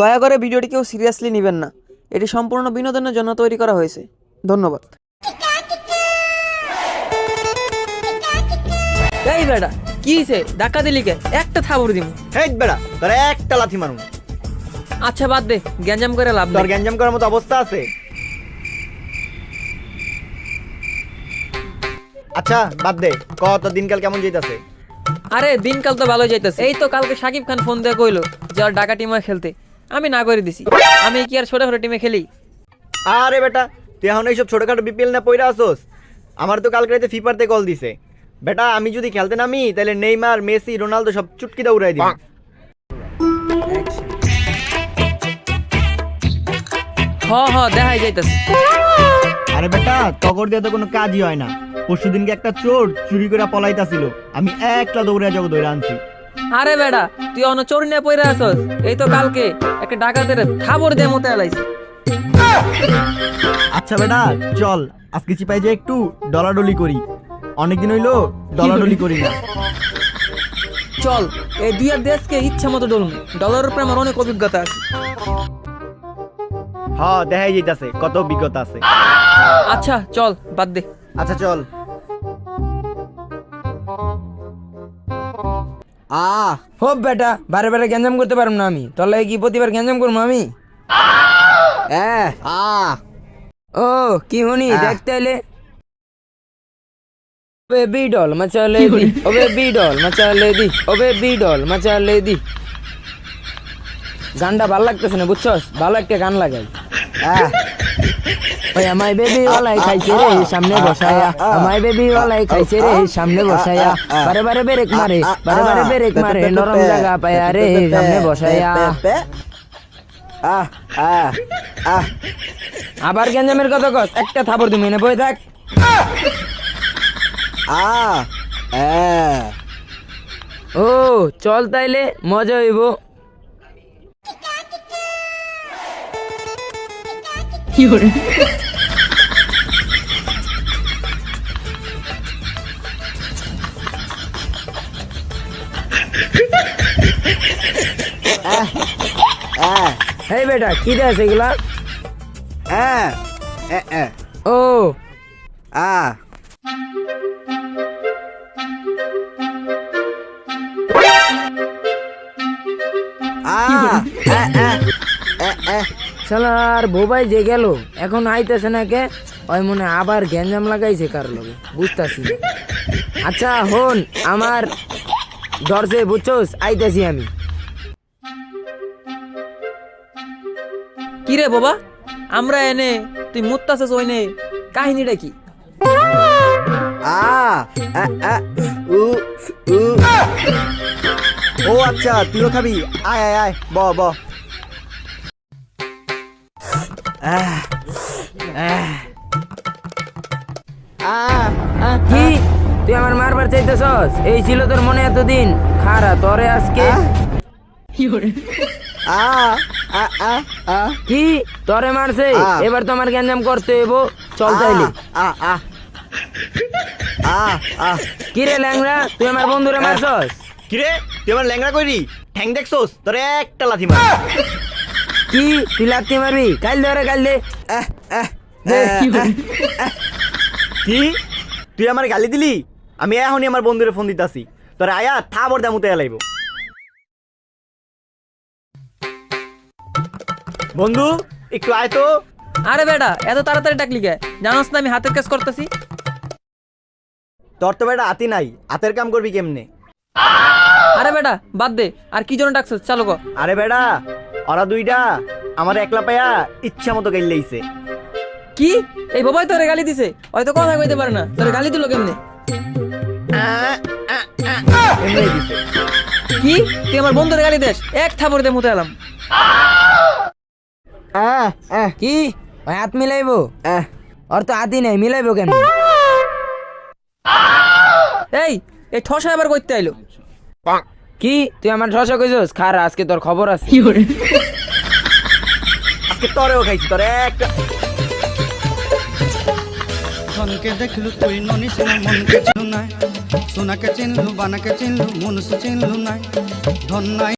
দয়া করে ভিডিওটি কেউ সিরিয়াসলি নেবেন না। এটি সম্পূর্ণ বিনোদনের জন্য তৈরি করা হয়েছে। ধন্যবাদ। এই বেটা কি হইছে? ধাক্কা দিলি কে? একটা দিমু। হেই বেড়া তোর একটা লাথি মারুন। আচ্ছা বাদ দে গ্যাঞ্জাম করে লাভ তোর নেই গ্যাঞ্জাম করার মতো অবস্থা আছে? আচ্ছা বাদ দে ক তোর দিনকাল কেমন যেতেছে আরে দিনকাল তো ভালো যাইতেছে। এই তো কালকে সাকিব খান ফোন দিয়ে কইলো যে ওর ঢাকা টিমে খেলতে। আমি না করে দিছি। আমি কি আর ছোট ছোট টিমে খেলি? আরে বেটা তুই এখন এইসব ছোটখাটো বিপিএল না পইরা আসোস। আমার তো কালকে রাতে ফিফারতে কল দিছে। বেটা আমি যদি খেলতে নামি তাহলে নেইমার মেসি রোনালদো সব চুটকিটা উড়াই দিই হ হ দেখাই যাইতেছে। আরে বেটা তগর দিয়ে তো কোনো কাজই হয় না। পরশু দিনকে একটা চোর চুরি করে পলাইতাছিল। আমি একলা দৌড়ে যাব দৌড়ে আনছি। আরে বেটা তুই অন চোর নিয়ে পইরা আসস। এই তো কালকে। একটা ডাকাতের থাবর দিয়ে মতে আলাইছি আচ্ছা বেটা চল আজকে চিপাই যে একটু ডলাডলি করি। অনেকদিন হইল ডলাডলি করি না। চল এই দুই আর দেশকে ইচ্ছা মতো ডলুন। ডলারের উপরে আমার অনেক অভিজ্ঞতা আছে। হ দেখাই যাইতাছে কত অভিজ্ঞতা আছে। আচ্ছা চল বাদ দে। আচ্ছা চল। আ হোপ বেটা বারে বারে গ্যাঞ্জাম করতে পারব না আমি। তাহলে কি প্রতিবার গ্যাঞ্জাম করব আমি? হ্যাঁ আ ও কি শুনি? দেখতে এলে ওবে বিডল ওবে বিডল মচালে দি ওবে বিডল মচালে দি গানটা ভালো লাগতেছে না বুঝছস? ভালো একটা গান লাগাই। আহ। ওই আমায় বেবি ওলাই খাইছে রে সামনে বসায়া। আমায় বেবি ওলাই খাইছে রে সামনে বসায়া। বারে বারে ব্রেক মারে বারে বারে ব্রেক মারে নরম জায়গা পায়া রে সামনে বসায়া। আবার গেঞ্জামের কথা কস একটা থাপড় তুমি এনে বই থাক। ও চল তাইলে মজা হইব। হেই বেটা কি দেয় এগুলা? ও। শালার বোবাই যে গেল এখন আইতেছে না কে ওই মনে আবার গ্যাঞ্জাম লাগাইছে কার লগে বুঝতাছি আচ্ছা হন আমার ধরছে বুঝছোস? আইতেছি আমি। কি রে বাবা? আমরা এনে তুই মুত্তাছিস ওই নে কাহিনীটা কি? ও আচ্ছা তুইও খাবি। আয় আয় আয় ব ব। কি? তুই আমার মারবার চাইতেছস? এই ছিল তোর মনে এতদিন। খারা তোরে আজকে কি? তোরে মারছে? এবার তোমার গ্যাঞ্জাম করতে হইব। চল তাইলে। কি রে ল্যাংরা তুই আমার বন্ধুরে মারছস? কিরে? তুই আমার ল্যাংড়া কইরি ঠ্যাং দেখছোস? তোর একটা লাথি মার কি তুই লাগতে মারবি? কাল ধরে কাল দে। কি তুই আমার গালি দিলি? আমি এখনই আমার বন্ধুরে ফোন দিতাছি। তোর আয়া থাবর দামুতে এলাইব বন্ধু একটু আয় তো। আরে বেটা এত তাড়াতাড়ি ডাকলি কে? জানোস না আমি হাতের কাজ করতেছি? তোর তো বেটা হাতি নাই। হাতের কাম করবি কেমনে? আরে বেটা বাদ দে। আর কি জন্য ডাকছিস? চালু কর। আরে বেটা ওরা দুইটা আমার একলা পায়া ইচ্ছা মতো গাইলেইছে কি? এই বাবাই তোরে গালি দিছে। হয়তো কথা কইতে পারে না। তোরে গালি দিল কেমনে? এমনি দিছে। কি? তুই আমার বন্ধুরে গালি দেস? এক থাপড় দিয়ে মুতে এলাম। কি? ওই হাত মিলাইবো? ওর তো আদি নাই মিলাইবো কেন এই এই ঠসা আবার করতে আইলো। কি? তুই আমার ঠসা কইছস? খার আজকে তোর খবর আছে। আজকে তরেও খাইছি তোর একটা ধনকে দেখলু তুই ননিস মন মনকে চিনলু নাই। সোনাকে চিনলু বানাকে চিনলু মনুষ চিনলু নাই। ধন নাই